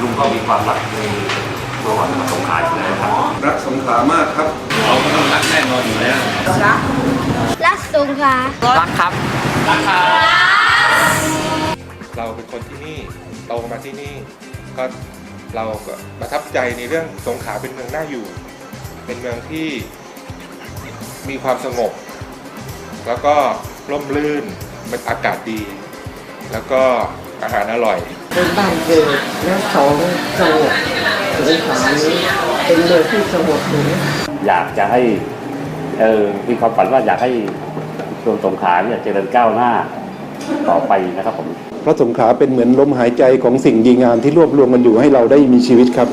ลุงก็มีความรักในตัวของสงขลาอยู่แล้วครับรักสงขลามากครับเราก็ต้องรักแน่นอนอยู่แล้วรักสงขลารักครับเราเป็นคนที่นี่โตมาที่นี่ ก็เราก็ประทับใจในเรื่องสงขลาเป็นเมืองน่าอยู่ เป็นเมืองที่มีความสงบ แล้วก็ร่มรื่นมันอากาศดี แล้วก็อาหารอร่อย เป็นบ้านเกิดและสองสงบสงขลานี้เป็นเมืองที่สงบหนึ่งอยากจะให้เออมีความฝันว่าอยากให้ตัวสงขลาเนี่ยเจริญก้าวหน้าต่อไปนะครับผมเพราะสงขลาเป็นเหมือนลมหายใจของสิ่งดีงามที่รวบรวมกันอยู่ให้เราได้มีชีวิตครับ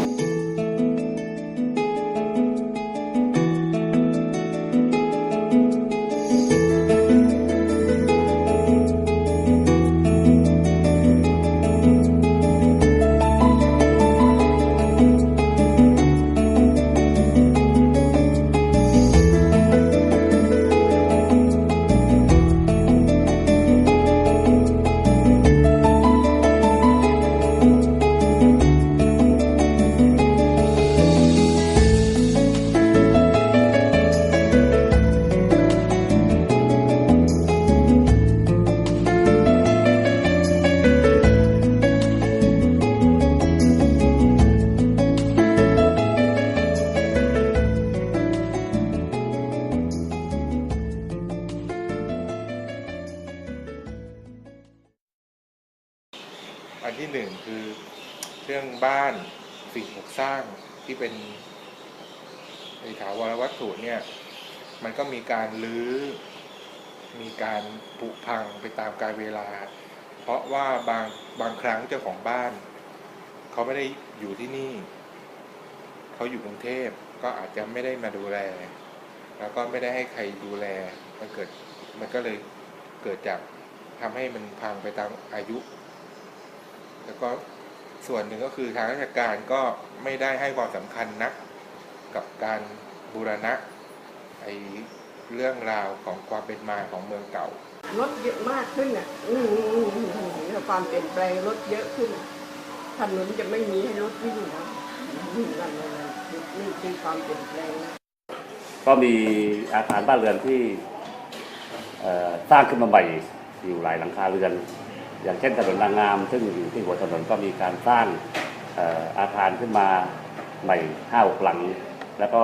เป็นในถาวรวัตถุเนี่ย มันก็มีการรื้อ มีการผุพังไปตามกาลเวลา เพราะว่าบางบางครั้งเจ้าของบ้าน เขาไม่ได้อยู่ที่นี่ เขาอยู่กรุงเทพก็อาจจะไม่ได้มาดูแล แล้วก็ไม่ได้ให้ใครดูแล มันเกิด มันก็เลยเกิดจากทำให้มันพังไปตามอายุ แล้วก็ ส่วนหนึ่งก็คือทางราชการก็ไม่ได้ให้ความสำคัญนักกับการบูรณะไอเรื่องราวของความเป็นมาของเมืองเก่า รถเยอะมากขึ้นอะอืมอืมอืมอืมความเปลี่ยนแปลงรถเยอะขึ้น ถนนจะไม่มีให้รถวิ่งนะอืมนั่นเลยนี่คือความเปลี่ยนแปลงก็มีอาคารบ้านเรือนที่เอ่อสร้างขึ้นมาใหม่อยู่หลายหลังคาเรือน อย่างเช่นถนนนางงาม ซึ่งอยู่ที่หัวถนนก็มีการสร้างอาคารขึ้นมาใหม่ห้าหกหลัง แล้วก็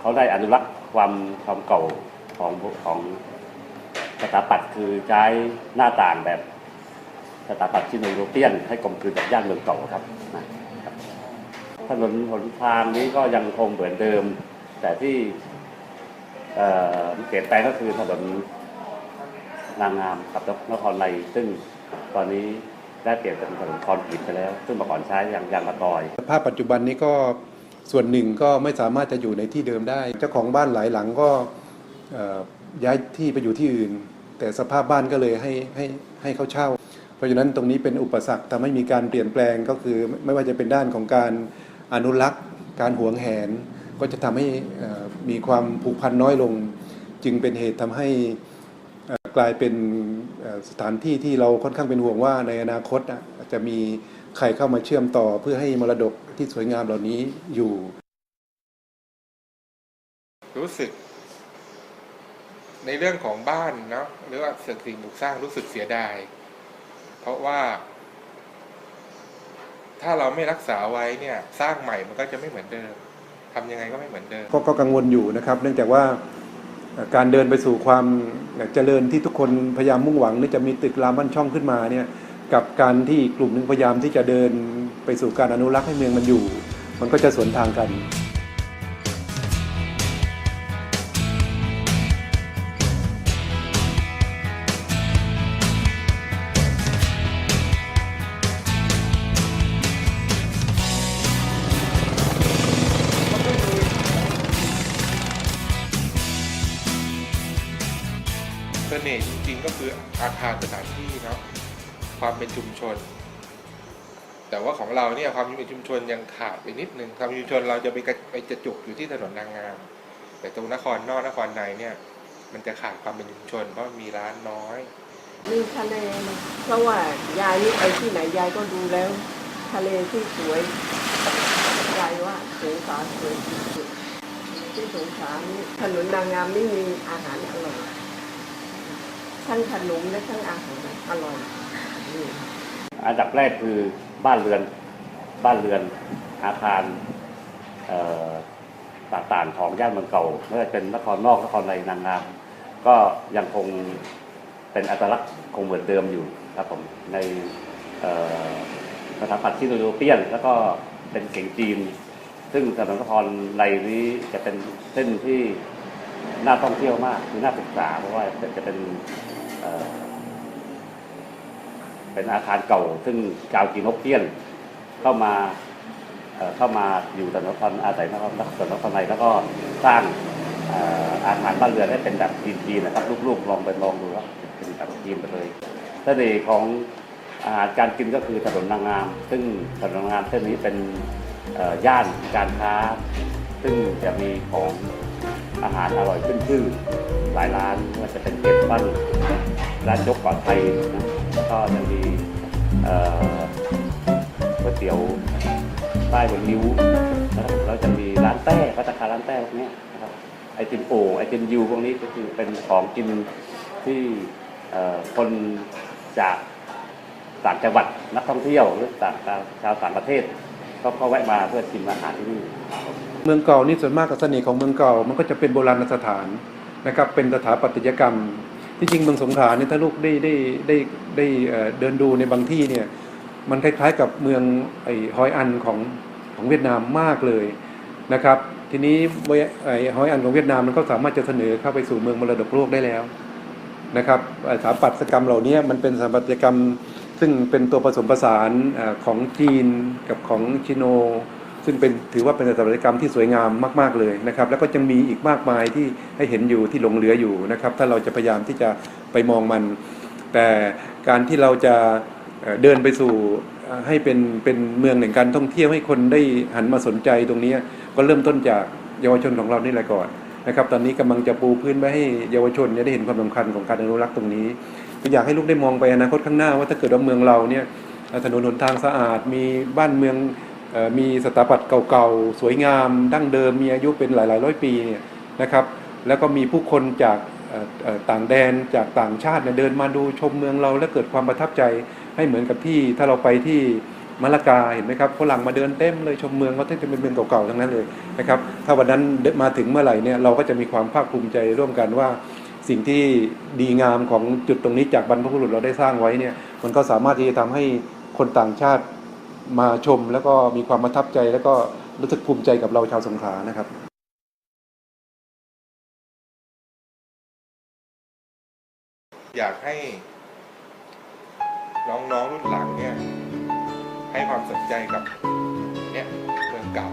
เขาได้อนุรักษ์ความความเก่าของของสถาปัตย์คือใช้หน้าต่างแบบสถาปัตย์ชิโนโรเปียน ให้กลมกลืนกับย่านเมืองเก่าครับถนนหนทางนี้ก็ยังคงเหมือนเดิม แต่ที่เอ่อเปลี่ยนแปลงก็คือถนน นางงามกับนครในซึ่งตอนนี้ได้เปลี่ยนเป็นถนนคอนกรีตไปแล้ว ซึ่งเมื่อก่อนใช้ยางยางมะตอยสภาพปัจจุบันนี้ก็ส่วนหนึ่งก็ไม่สามารถจะอยู่ในที่เดิมได้ เจ้าของบ้านหลายหลังก็ย้ายที่ไปอยู่ที่อื่น แต่สภาพบ้านก็เลยให้ให้ให้เขาเช่า เพราะฉะนั้นตรงนี้เป็นอุปสรรคทำให้มีการเปลี่ยนแปลงก็คือไม่ว่าจะเป็นด้านของการอนุรักษ์ การหวงแหน ก็จะทำให้มีความผูกพันน้อยลง จึงเป็นเหตุทำให้ กลายเป็นเอ่อสถานที่ที่เราค่อนข้างเป็นห่วงว่าในอนาคตอะอาจจะมีใครเข้ามาเชื่อมต่อเพื่อให้มรดกที่สวยงามเหล่านี้อยู่ รู้สึก ในเรื่องของบ้านเนาะหรือว่าสิ่งสิ่งปลูกสร้างรู้สึกเสียดาย เพราะว่า ถ้าเราไม่รักษาไว้เนี่ย สร้างใหม่มันก็จะไม่เหมือนเดิมทำยังไงก็ไม่เหมือนเดิมก็ก็กังวลอยู่นะครับ เนื่องจากว่าเอ่อ การเดินไปสู่ความเจริญที่ทุกคนพยายามมุ่งหวังนี่จะมีตึกรามบ้านช่องขึ้นมาเนี่ยกับการที่กลุ่มหนึ่งพยายามที่จะเดินไปสู่การอนุรักษ์ให้เมืองมันอยู่ มันก็จะสวนทางกัน เสน่ห์จริงๆก็คืออาคารสถานที่เนาะความเป็นชุมชน แต่ว่าของเราเนี่ยความเป็นชุมชนยังขาดไปนิดนึงความชุมชนเราจะไปกระไปจะจุกอยู่ที่ถนนนางงาม แต่ตรงนครนอกนครในเนี่ย มันจะขาดความเป็นชุมชน เพราะมีร้านน้อยมีทะเลเพราะว่ายายนี่ไปที่ไหนยายก็ดูแล้ว ทะเลที่สวยยายว่าสงขลาสวยที่สุดที่สงขลานี่ถนนนางงามไม่มีอาหารอร่อย ทั้งขนมและทั้งอาหารอร่อยนี่อันดับแรกคือบ้านเรือนบ้านเรือนอาคารเอ่อต่างๆของย่านเมืองเก่าไม่ว่าจะเป็นนครนอกนครในนางงามก็ยังคงเป็นอัตลักษณ์คงเหมือนเดิมอยู่ครับผมในเอ่อสถาปัตย์ที่โนโลเปียน แล้วก็เป็นเก่งจีน ซึ่งถนนนครในนี้จะเป็นเส้นที่น่าท่องเที่ยวมากคือน่าศึกษาเพราะว่าจะเป็น เป็นอาคารเก่า ซึ่งชาวจีนฮกเกี้ยนเข้ามาเข้ามาอยู่แต่นครอาศัยนครนครนครในแล้วก็สร้างอาคารบ้านเรือนให้เป็นแบบจีนๆนะครับลูกๆลองไปลองดูครับเป็นแบบจีนไปเลยเสน่ห์ของอาหารการกินก็คือถนนนางงาม ซึ่งถนนนางงามเส้นนี้เป็นย่านการค้า ซึ่งจะมีของอาหารอร่อยขึ้นชื่อหลายร้านไม่ว่าจะเป็นเก็บ บ้านร้านยกปลอดภัยนะแล้วก็ยังมีก๋วยเตี๋ยวใต้บนนิ้วนะครับแล้วจะมีร้านแต้พัตตาคารร้านแต้พวกนี้นะครับไอติมโอ่งไอติมยูพวกนี้ก็คือเป็นของกินที่คนจากต่างจังหวัดนักท่องเที่ยวหรือต่างชาวต่างประเทศก็ก็แวะมาเพื่อชิมอาหารที่นี่เมืองเก่านี่ส่วนมากกับเสน่ห์ของเมืองเก่ามันก็จะเป็นโบราณสถานนะครับเป็นสถาปัตยกรรม ที่จริงเมืองสงขลาเนี่ยถ้าลูกได้ได้ได้ได้เดินดูในบางที่เนี่ยมันคล้ายๆกับเมืองไอ้ฮอยอันของของเวียดนามมากเลยนะครับ ทีนี้ไอ้ฮอยอันของเวียดนามมันก็สามารถจะเสนอเข้าไปสู่เมืองมรดกโลกได้แล้วนะครับสถาปัตยกรรมเหล่านี้มันเป็นสถาปัตยกรรมซึ่งเป็นตัวผสมผสานของจีนกับของชิโน ซึ่งเป็นถือว่าเป็นสถาปัตยกรรมที่สวยงามมาก ๆเลยนะครับ แล้วก็จะมีอีกมากมายที่ให้เห็นอยู่ที่หลงเหลืออยู่นะครับ ถ้าเราจะพยายามที่จะไปมองมัน แต่การที่เราจะเดินไปสู่ให้เป็นเป็นเมืองแห่งการท่องเที่ยวให้คนได้หันมาสนใจตรงนี้ก็เริ่มต้นจากเยาวชนของเรานี่แหละก่อนนะครับ ตอนนี้กำลังจะปูพื้นไว้ให้เยาวชนได้เห็นความสำคัญของการอนุรักษ์ตรงนี้ก็อยากให้ลูกได้มองไปอนาคตข้างหน้าว่าถ้าเกิดว่าเมืองเราเนี่ยถนนหนทางสะอาดมีบ้านเมือง มีสถาปัตย์เก่าๆ สวยงามดั้งเดิมมีอายุเป็นหลายๆร้อยปีเนี่ยนะครับ แล้วก็มีผู้คนจากต่างแดนจากต่างชาติเนี่ยเดินมาดูชมเมืองเราและเกิดความประทับใจให้เหมือนกับที่ถ้าเราไปที่มะละกาเห็นไหมครับฝรั่งมาเดินเต็มเลยชมเมืองก็ที่จะเป็นเมืองเก่าๆทั้งนั้นเลยนะครับถ้าวันนั้นมาถึงเมื่อไหร่เนี่ยเราก็จะมีความภาคภูมิใจร่วมกันว่าสิ่งที่ดีงามของจุดตรงนี้จากบรรพบุรุษเราได้สร้างไว้เนี่ยมันก็สามารถที่จะทำให้คนต่างชาติ มาชมแล้วก็มีความประทับใจ แล้วก็รู้สึกภูมิใจกับเราชาวสงขลานะครับอยากให้ น้องๆรุ่นหลังเนี่ย ให้ความสนใจกับเนี่ยเมืองเก่า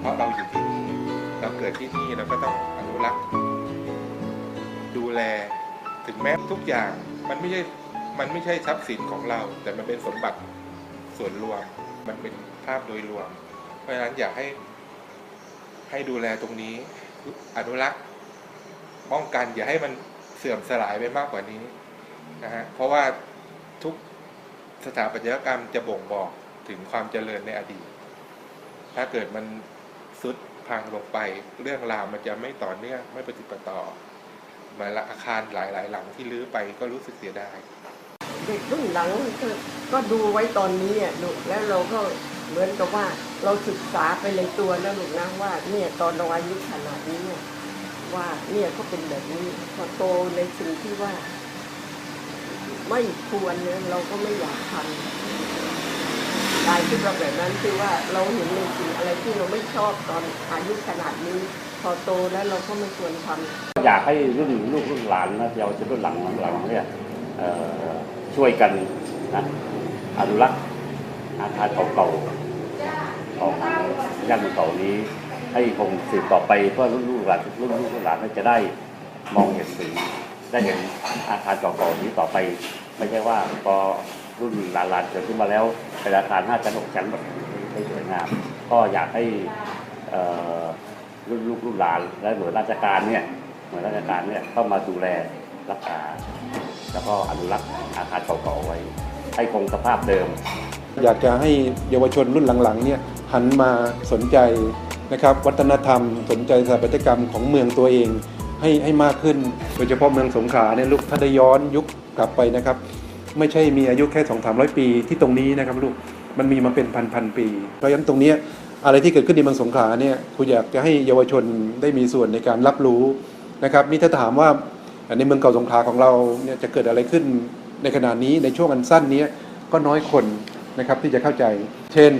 เพราะเราอยู่ที่นี่เราเกิดที่นี่เราก็ต้องอนุรักษ์ ดูแลถึงแม้ทุกอย่างมันไม่ใช่มันไม่ใช่ทรัพย์สินของเรา แต่มันเป็นสมบัติส่วนรวม มันเป็นภาพโดยรวม เพราะฉะนั้นอยากให้ให้ดูแลตรงนี้ อนุรักษ์ป้องกัน อย่าให้มันเสื่อมสลายไปมากกว่านี้นะฮะเพราะว่าทุกสถาปัตยกรรมจะบ่งบอกถึงความเจริญในอดีต ถ้าเกิดมันสุดพังลงไปเรื่องราวมันจะไม่ต่อเนื่องไม่ปฏิปต่อมาละอาคารหลาย ๆ หลังที่รื้อไปก็รู้สึกเสียดาย ด็กรุ่นหลังก็ดูไว้ตอนนี้อะลูกแล้วเราก็เหมือนกับว่าเราศึกษาไปในตัวแล้วลูกนะว่า เนี่ยตอนเราอายุขนาดนี้เนี่ยว่าเนี่ยเขาเป็นแบบนี้พอโตในสิ่งที่ว่า ไม่ควรเนี่ยเราก็ไม่อยากทำกายที่เราแบบนั้นคือว่าเราเห็นในสิ่งอะไรที่เราไม่ชอบตอนอายุขนาดนี้ พอโตแล้วเราก็ไม่ควรทำอยากให้รุ่นลูกรุ่นหลานนะเยาวชนรุ่นหลังหลังเนี่ยเอ่อ ช่วยกันนะอนุรักษ์อาคารเก่าๆของย่านเก่านี้ ให้คงสืบต่อไปเพื่อรุ่นลูกหลานรุ่นลูกรุ่นหลานจะได้มองเห็นถึงได้เห็นอาคารเก่าๆนี้ต่อไป ไม่ใช่ว่าพอรุ่นหลานๆเกิดขึ้นมาแล้วเป็นอาคารห้าชั้นหกชั้นแบบไม่สวยงามก็อยากให้รุ่นลูกรุ่นหลานและหน่วยราชการเนี่ยหน่วยราชการเนี่ยเข้ามาดูแลรักษา แล้วก็อนุรักษ์อาคารเก่าๆไว้ ให้คงสภาพเดิม อยากจะให้เยาวชนรุ่นหลังๆเนี่ยหันมาสนใจนะครับวัฒนธรรม สนใจสถาปัตยกรรมของเมืองตัวเองให้ให้มากขึ้น โดยเฉพาะเมืองสงขลาเนี่ยลูกถ้าได้ย้อนยุคกลับไปนะครับ ไม่ใช่มีอายุแค่ 2 3 0 0 ปีที่ตรงนี้นะครับลูกมันมีมาเป็นพันพันๆปี เพราะฉะนั้นตรงนี้อะไรที่เกิดขึ้นในเมืองสงขลาเนี่ยครูอยากจะให้เยาวชนได้มีส่วนในการรับรู้นะครับนี่ถ้าถามว่า ในเมืองเก่าสงขลาของเราเนี่ยจะเกิดอะไรขึ้นในขณะนี้ในช่วงอันสั้นนี้ก็น้อยคนนะครับที่จะเข้าใจ เช่น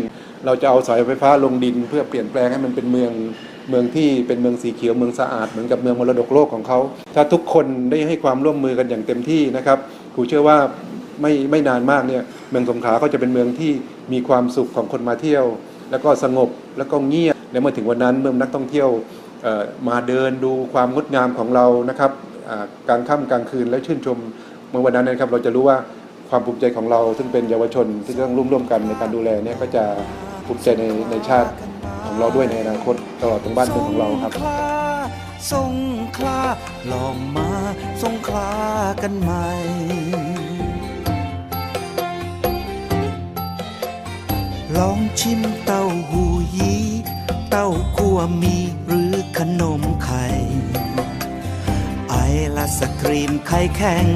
เราจะเอาสายไฟฟ้าลงดินเพื่อเปลี่ยนแปลงให้มันเป็นเมืองเมืองที่เป็นเมืองสีเขียวเมืองสะอาดเหมือนกับเมืองมรดกโลกของเขา ถ้าทุกคนได้ให้ความร่วมมือกันอย่างเต็มที่นะครับครูเชื่อว่าไม่ไม่นานมากเนี่ยเมืองสงขลาก็จะเป็นเมืองที่มีความสุขของคนมาเที่ยว แล้วก็สงบแล้วก็เงียบและเมื่อถึงวันนั้นเมื่อนักท่องเที่ยวมาเดินดูความงดงามของเรานะครับ กลางค่ำกลางคืน แล้วชื่นชมเมื่อวันนั้นนะครับ เราจะรู้ว่าความภูมิใจของเราซึ่งเป็นเยาวชนที่ต้องร่วมร่วมกันในการดูแลเนี่ยก็จะภูมิใจในในชาติของเราด้วยในอนาคตตลอดทั้งบ้านเมืองของเราครับสงขลาลองมาสงขลากันใหม่ลองชิมเต้าหูยีเต้าคั่วมีหรือขนม สกรีมไข่แข็ง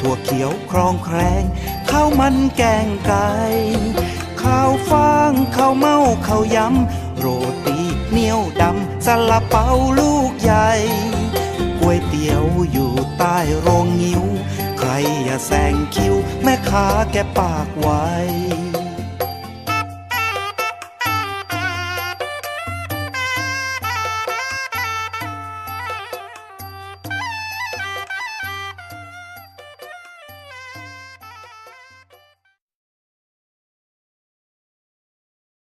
ถั่วเขียวครองแครงข้าวมันแกงไก่ข้าวฟ่างข้าวเมาข้าวยำโรตีเหนียวดำซาลาเปาลูกใหญ่ก๋วยเตี๋ยวอยู่ใต้โรงงิ้ว ใครอย่าแซงคิว แม่ค้าแกปากไว